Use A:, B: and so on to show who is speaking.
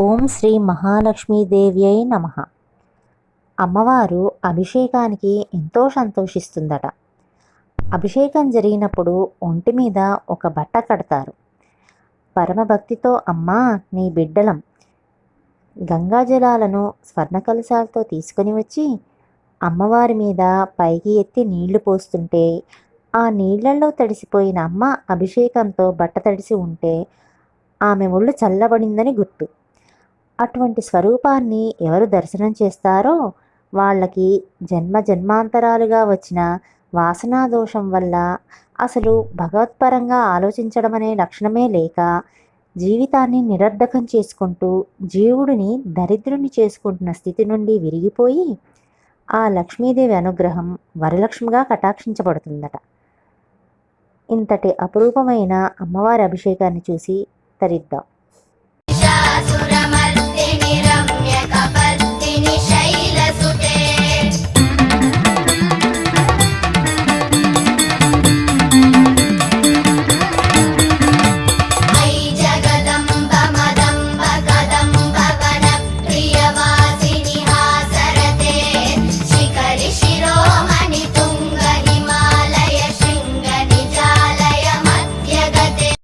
A: ఓం శ్రీ మహాలక్ష్మీదేవ్యై నమ. అమ్మవారు అభిషేకానికి ఎంతో సంతోషిస్తుందట. అభిషేకం జరిగినప్పుడు ఒంటి మీద ఒక బట్ట కడతారు. పరమభక్తితో అమ్మా నీ బిడ్డలం. గంగాజలాలను స్వర్ణ కలశాలతో తీసుకొని వచ్చి అమ్మవారి మీద పైకి ఎత్తి నీళ్ళు పోస్తుంటే ఆ నీళ్ళలో తడిసిపోయిన అమ్మ అభిషేకంతో బట్ట తడిసి ఉంటే ఆమె ఒళ్ళు చల్లబడిందని గుర్తు. అటువంటి స్వరూపాన్ని ఎవరు దర్శనం చేస్తారో వాళ్ళకి జన్మ జన్మాంతరాలుగా వచ్చిన వాసనా దోషం వల్ల అసలు భగవత్పరంగా ఆలోచించడం అనే లక్షణమే లేక జీవితాన్ని నిరర్ధకం చేసుకుంటూ జీవుడిని దరిద్రుని చేసుకుంటున్న స్థితి నుండి విరిగిపోయి ఆ లక్ష్మీదేవి అనుగ్రహం వరలక్ష్మిగా కటాక్షించబడుతుందట. ఇంతటి అపురూపమైన అమ్మవారి అభిషేకాన్ని చూసి తరిద్దాం.